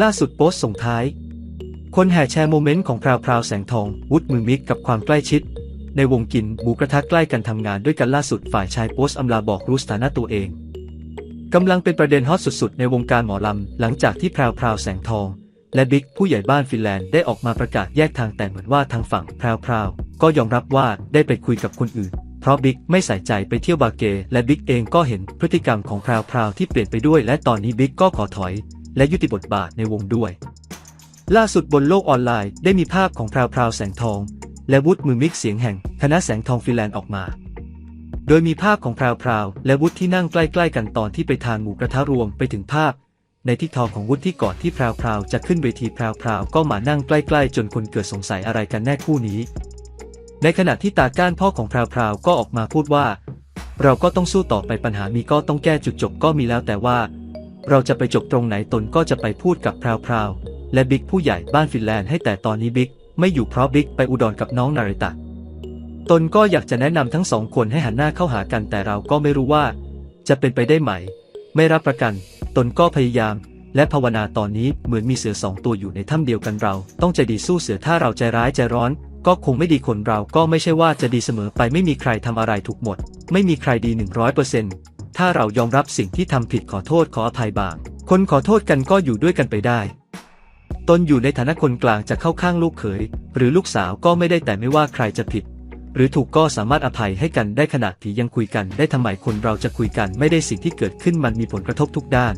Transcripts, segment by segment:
ล่าสุดโพสต์ส่งท้าย คนแห่แชร์โมเมนต์ของพราวพราวแสงทอง วุฒิมือมิกกับความใกล้ชิด ในวงกินหมูกระทะใกล้กันทำงานด้วยกันล่าสุดฝ่ายชายโพสต์อำลาบอกรู้สถานะตัวเองกำลังเป็นประเด็นฮอตสุดๆ ในวงการหมอลำ หลังจากที่พราวพราวแสงทอง และบิ๊กผู้ใหญ่บ้านฟินแลนด์ได้ออกมาประกาศแยกทางแต่เหมือนว่าทางฝั่งพราวพราวก็ยอมรับว่าได้ไปคุยกับคนอื่น เพราะบิ๊กไม่ใส่ใจไปเที่ยวบาร์เกย์และบิ๊กเองก็เห็นพฤติกรรมของพราวพราวที่เปลี่ยนไปด้วย และตอนนี้บิ๊กก็ขอถอย และยุติบทบาทในวงด้วย ล่าสุดบนโลกออนไลน์ได้มีภาพของพราวพราวแสงทอง และวุฒิมือมิกเสียงแห่งคณะแสงทองฟิแลนด์ออกมา โดยมีภาพของพราวพราวและวุฒิที่นั่งใกล้ๆกันตอนที่ไปทานหมูกระทะรวมไปถึงภาพ ในทิกทอกของวุฒิที่ก่อนที่พราวพราวจะขึ้นเวทีพราวพราวก็มานั่งใกล้ๆ จนคนเกิดสงสัยอะไรกันแน่คู่นี้ ในขณะที่ตาก้านพ่อของพราวพราวก็ออกมาพูดว่าเราก็ต้องสู้ต่อไปปัญหามีก็ต้องแก้จุดจบก็มีแล้วแต่ว่า เราจะไปจบตรงไหนตนก็จะไปพูดกับพราวพราวและบิ๊กผู้ใหญ่บ้านฟินแลนด์ให้แต่ตอนนี้บิ๊กไม่อยู่เพราะบิ๊กไปอุดรกับน้องนาริตะ ตนก็อยากจะแนะนำทั้งสองคนให้หันหน้าเข้าหากันแต่เราก็ไม่รู้ว่า จะเป็นไปได้ไหม ไม่รับประกัน ตนก็พยายาม และภาวนาตอนนี้เหมือนมีเสือสองตัวอยู่ในถ้ำเดียวกันเรา ต้องใจดีสู้เสือถ้าเราใจร้ายใจร้อน ก็คงไม่ดีคนเราก็ไม่ใช่ว่าจะดีเสมอไปไม่มีใครทำอะไรถูกหมด ไม่มีใครดี100% ถ้าเรายอมรับสิ่งที่ทำผิดขอโทษขออภัยบาง คนขอโทษกันก็อยู่ด้วยกันไปได้ ตนอยู่ในฐานะคนกลางจะเข้าข้างลูกเขย หรือลูกสาวก็ไม่ได้แต่ไม่ว่าใครจะผิด หรือถูกก็สามารถอภัยให้กันได้ขนาดที่ยังคุยกันได้ทำไมคนเราจะคุยกันไม่ได้สิ่งที่เกิดขึ้นมันมีผลกระทบทุกด้าน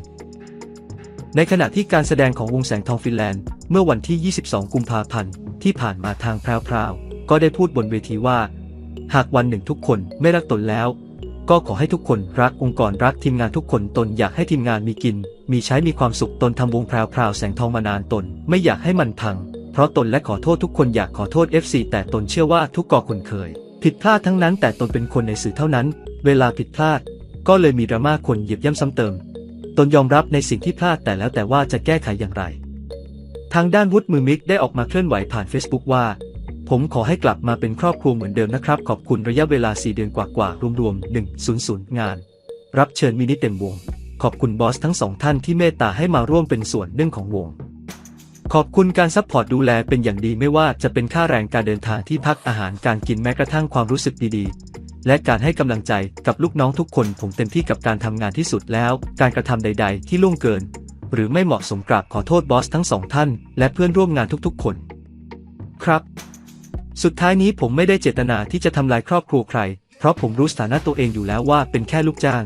ในขณะที่การแสดงของวงแสงทองฟินแลนด์ เมื่อวันที่ 22 กุมภาพันธ์ที่ผ่านมาทางพราวๆก็ได้พูดบนเวทีว่า หากวันหนึ่งทุกคนไม่รักตนแล้ว ก็ขอให้ทุกคนรักองค์กรรักทีมงานทุกคนตนอยากให้ทีมงานมีกิน มีใช้มีความสุขตนทำวงพราวพราวแสงทองมานานตน ไม่อยากให้มันพัง เพราะตนและขอโทษทุกคนอยากขอโทษ FC แต่ตนเชื่อว่าทุกกอคนเคย ผิดพลาดทั้งนั้นแต่ตนเป็นคนในสื่อเท่านั้น เวลาผิดพลาด ก็เลยมีดราม่าคนเหยียบย่ำซ้ำเติม ตนยอมรับในสิ่งที่พลาดแต่แล้วแต่ว่าจะแก้ไขอย่างไร ทางด้านวุฒิมือมิกได้ออกมาเคลื่อนไหวผ่าน Facebook ว่า ผมขอให้กลับมาเป็นครอบครัวเหมือนเดิมนะครับ ขอบคุณระยะเวลา 4 เดือนกว่าๆรวมๆ 100 งาน รับเชิญมินิเต็มวง ขอบคุณบอสทั้งสองท่านที่เมตตาให้มาร่วมเป็นส่วนหนึ่งของวง ขอบคุณการซัพพอร์ตดูแลเป็นอย่างดีไม่ว่าจะเป็นค่าแรงการเดินทางที่พักอาหารการกินแม้กระทั่งความรู้สึกดีๆ และการให้กำลังใจกับลูกน้องทุกคน ผมเต็มที่กับการทำงานที่สุดแล้ว การกระทำใด ๆ ที่ล่วงเกิน หรือไม่เหมาะสมกราบขอโทษบอสทั้งสองท่าน และเพื่อนร่วมงานทุกๆ คน ครับ สุดท้ายนี้ผมไม่ได้เจตนาที่จะทำลายครอบครัวใคร เพราะผมรู้สถานะตัวเองอยู่แล้วว่าเป็นแค่ลูกจ้าง